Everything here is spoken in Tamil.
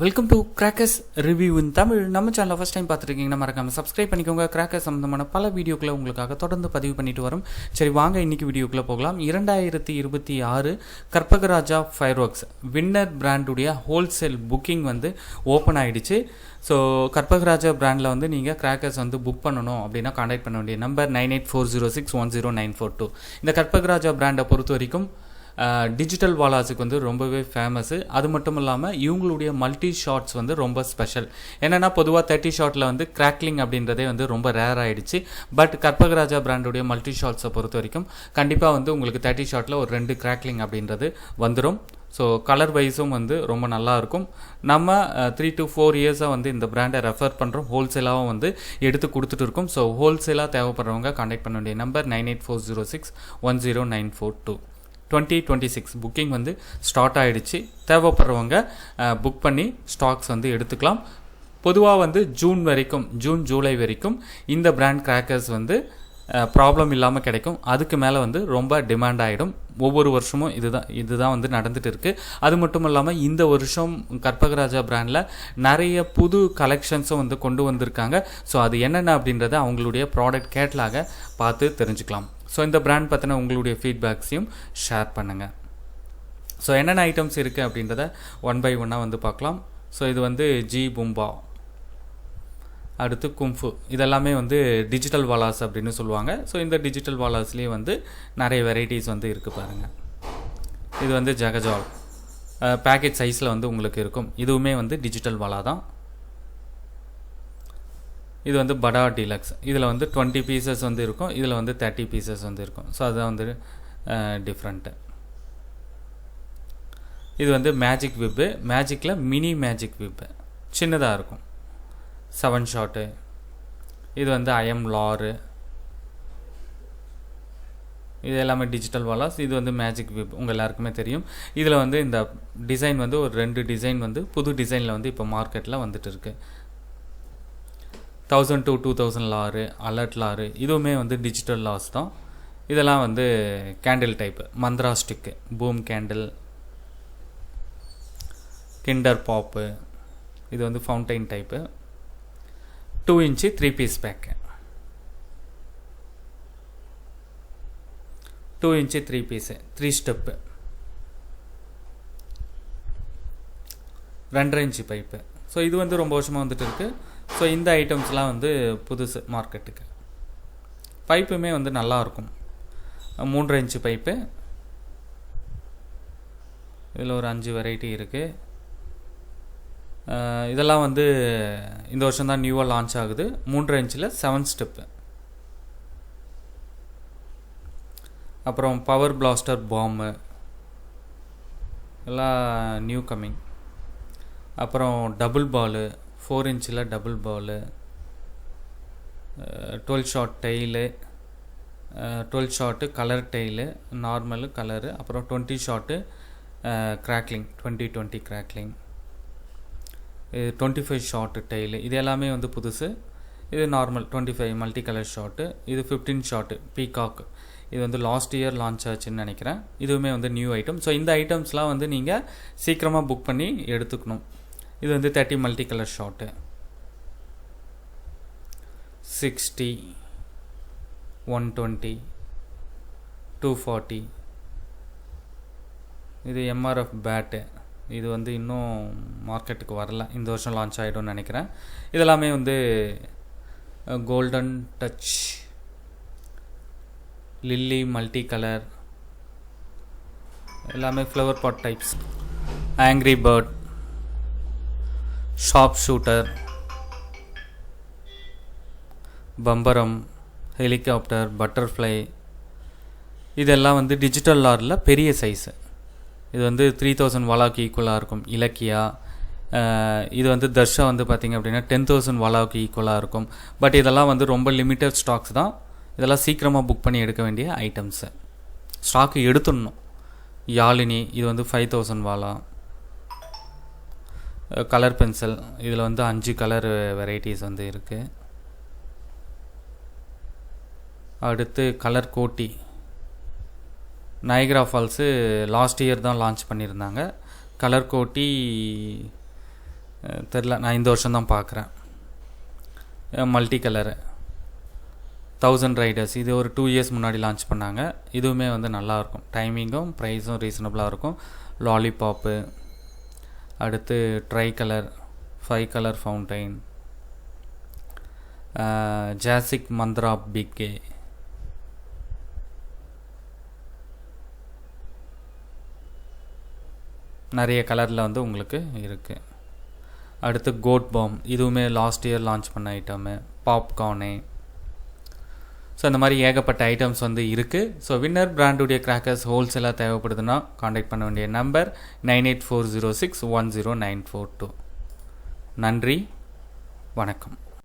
Welcome to crackers review in Tamil நம்ம சேனலில் ஃபஸ்ட் டைம் பார்த்துருக்கீங்கன்னா மறக்காம சப்ஸ்கிரைப் பண்ணிக்கோங்க. கிராக்கர்ஸ் சம்மந்தமான பல வீடியோக்களை உங்களுக்காக தொடர்ந்து பதிவு பண்ணிட்டு வரும். சரி வாங்க இன்னைக்கு வீடியோக்குள்ளே போகலாம். இரண்டாயிரத்தி இருபத்தி ஆறு கற்பகராஜா ஃபயர் ஒர்க்ஸ் வின்னர் பிராண்டுடைய ஹோல்சேல் புக்கிங் வந்து ஓப்பன் ஆகிடுச்சு ஸோ கற்பகராஜா பிராண்டில் வந்து நீங்கள் கிராக்கர்ஸ் வந்து புக் பண்ணணும் அப்படின்னா காண்டாக்ட் பண்ண வேண்டிய number nine eight four zero six one zero nine four two இந்த கற்பகராஜா பிராண்டை பொறுத்த வரைக்கும் டிஜிட்டல் வாலாஸுக்கு வந்து ரொம்பவே ஃபேமஸ்ஸு அது மட்டும் இல்லாமல் இவங்களுடைய மல்டி ஷாட்ஸ் வந்து ரொம்ப ஸ்பெஷல் என்னென்னா பொதுவாக தேர்ட்டி ஷாட்டில் வந்து கிராக்லிங் அப்படின்றதே வந்து ரொம்ப ரேர் ஆகிடுச்சு பட் கற்பகராஜா பிராண்டுடைய மல்டி ஷாட்ஸை பொறுத்த வரைக்கும் கண்டிப்பாக வந்து உங்களுக்கு தேர்ட்டி ஷாட்டில் ஒரு ரெண்டு கிராக்லிங் அப்படின்றது வந்துடும் ஸோ கலர் வைஸும் வந்து ரொம்ப நல்லா இருக்கும். நம்ம த்ரீ டு ஃபோர் இயர்ஸாக வந்து இந்த பிராண்டை ரெஃபர் பண்ணுறோம் ஹோல்சேலாகவும் வந்து எடுத்து கொடுத்துட்டு இருக்கோம். ஸோ ஹோல்சேலாக தேவைப்படுறவங்க கான்டாக்ட் பண்ண வேண்டிய number nine eight four zero six one zero nine four two. Twenty twenty six booking வந்து ஸ்டார்ட் ஆகிடுச்சு தேவைப்படுறவங்க புக் பண்ணி ஸ்டாக்ஸ் வந்து எடுத்துக்கலாம். பொதுவாக வந்து ஜூன் வரைக்கும் ஜூன் ஜூலை வரைக்கும் இந்த பிராண்ட் கிராக்கர்ஸ் வந்து ப்ராப்ளம் இல்லாமல் கிடைக்கும். அதுக்கு மேலே வந்து ரொம்ப டிமாண்ட் ஆகிடும் ஒவ்வொரு வருஷமும் இதுதான் இதுதான் வந்து நடந்துட்டு இருக்குது அது மட்டும் இல்லாமல் இந்த வருஷம் கற்பகராஜா பிராண்டில் நிறைய புது கலெக்ஷன்ஸும் வந்து கொண்டு வந்திருக்காங்க. ஸோ அது என்னென்ன அப்படின்றத அவங்களுடைய ப்ராடக்ட் கேட்லாக பார்த்து தெரிஞ்சுக்கலாம். ஸோ இந்த பிராண்ட் பற்றின உங்களுடைய ஃபீட்பேக்ஸையும் ஷேர் பண்ணுங்கள் ஸோ என்னென்ன ஐட்டம்ஸ் இருக்குது அப்படின்றத ஒன் பை ஒன்னாக வந்து பார்க்கலாம். ஸோ இது வந்து ஜி பும்பா அடுத்து கும்ஃபு இதெல்லாமே வந்து டிஜிட்டல் வாலாஸ் அப்படின்னு சொல்லுவாங்க. ஸோ இந்த டிஜிட்டல் வாலாஸ்லேயே வந்து நிறைய வெரைட்டிஸ் வந்து இருக்குது பாருங்கள் இது வந்து ஜெகஜால் பேக்கெட் சைஸில் வந்து உங்களுக்கு இருக்கும். இதுவுமே வந்து டிஜிட்டல் வாலா தான். இது வந்து படா டீலக்ஸ் இதில் வந்து டுவெண்ட்டி பீசஸ் வந்து இருக்கும். இதில் வந்து தேர்ட்டி பீசஸ் வந்து இருக்கும். ஸோ அதுதான் வந்து டிஃப்ரெண்ட்டு இது வந்து மேஜிக் விப்பு மேஜிக்கில் மினி மேஜிக் விப்பு சின்னதாக இருக்கும். செவன் ஷாட்டு இது வந்து ஐஎம் லாரு இது எல்லாமே டிஜிட்டல் வாலாஸ். இது வந்து மேஜிக் விப் உங்கள் எல்லாருக்குமே தெரியும். இதில் வந்து இந்த டிசைன் வந்து ஒரு ரெண்டு டிசைன் வந்து புது டிசைனில் வந்து இப்போ மார்க்கெட்டில் வந்துட்டு இருக்குது தௌசண்ட் டூ டூ தௌசண்ட் லாரு அலர்ட் லாரு இதுவுமே வந்து டிஜிட்டல் லாஸ் தான். இதெல்லாம் வந்து candle type Mantra stick boom candle kinder pop இது வந்து fountain type two inch three piece pack two inch three piece three step ரெண்டரை இன்ச்சு பைப்பு ஸோ இது வந்து ரொம்ப வருஷமாக வந்துட்டு இருக்குது ஸோ இந்த ஐட்டம்ஸ்லாம் வந்து புதுசு மார்க்கெட்டுக்கு பைப்புமே வந்து நல்லாயிருக்கும் மூன்று இன்ச்சு பைப்பு. இதில் ஒரு அஞ்சு வெரைட்டி இருக்குது இதெல்லாம் வந்து இந்த வருஷம் தான் நியூவாக லான்ச் ஆகுது. மூன்று இன்ச்சில் செவன் ஸ்டெப்பு அப்புறம் பவர் பிளாஸ்டர் பாம்பு எல்லாம் நியூ கம்மிங் அப்புறம் டபுள் பாலு ஃபோர் இன்ச்சில் double ball twelve shot tail twelve shot colour tail normal colour அப்புறம் twenty shot crackling twenty twenty crackling இது டுவெண்ட்டி ஃபைவ் ஷார்ட்டு டெய்லு இது எல்லாமே வந்து புதுசு. இது normal twenty five multi colour short இது ஃபிஃப்டீன் ஷார்ட்டு பீகாக் இது வந்து லாஸ்ட் இயர் லான்ச் ஆச்சுன்னு நினைக்கிறேன். இதுவுமே வந்து நியூ ஐட்டம் ஸோ இந்த ஐட்டம்ஸ்லாம் வந்து நீங்கள் சீக்கிரமாக புக் பண்ணி எடுத்துக்கணும். இது வந்து thirty multi colour short sixty one twenty two forty இது எம்ஆர்எஃப் பேட்டு இது வந்து இன்னும் மார்க்கெட்டுக்கு வரல. இந்த வருஷம் லான்ச் ஆகிடும்னு நினைக்கிறேன். இதெல்லாமே வந்து golden touch lily multi colour எல்லாமே flower pot types angry bird shop shooter பம்பரம் ஹெலிகாப்டர் பட்டர்ஃப்ளை இதெல்லாம் வந்து டிஜிட்டல் லாரில் பெரிய சைஸு இது வந்து த்ரீ தௌசண்ட் வாலாவுக்கு ஈக்குவலாக இருக்கும். இலக்கியா இது வந்து தர்ஷா வந்து பார்த்திங்க அப்படின்னா டென் தௌசண்ட் வாலாவுக்கு ஈக்குவலாக இருக்கும். பட் இதெல்லாம் வந்து ரொம்ப லிமிட்டட் ஸ்டாக்ஸ் தான். இதெல்லாம் சீக்கிரமாக புக் பண்ணி எடுக்க வேண்டிய ஐட்டம்ஸு ஸ்டாக்கு எடுத்துடணும். யாழினி இது வந்து ஃபைவ் தௌசண்ட் வாலா. கலர் பென்சில் இதில் வந்து அஞ்சு கலர் வெரைட்டிஸ் வந்து இருக்குது அடுத்து கலர் கோட்டி. நயக்ரா ஃபால்ஸு லாஸ்ட் இயர் தான் லான்ச் பண்ணியிருந்தாங்க. கலர் கோட்டி தெரில நான் இந்த வருஷம் தான் பார்க்குறேன் மல்டி கலரு தௌசண்ட் ரைடர்ஸ் இது ஒரு டூ இயர்ஸ் முன்னாடி லான்ச் பண்ணாங்க. இதுவுமே வந்து நல்லாயிருக்கும் டைமிங்கும் ப்ரைஸும் ரீசனபிளாக இருக்கும். லாலிபாப்பு அடுத்து tri colour five colour fountain ஜாசிக் Mantra PK நிறைய கலரில் வந்து உங்களுக்கு இருக்குது அடுத்து கோட் பாம் இதுவுமே லாஸ்ட் இயர் லான்ச் பண்ண ஐட்டமு பாப்கார்னு ஸோ இந்த மாதிரி ஏகப்பட்ட ஐட்டம்ஸ் வந்து இருக்குது ஸோ வின்னர் பிராண்டுடைய கிராக்கர்ஸ் ஹோல்சேலாக தேவைப்படுதுன்னா காண்டாக்ட் பண்ண வேண்டிய number nine eight four zero six one zero nine four two. நன்றி. வணக்கம்.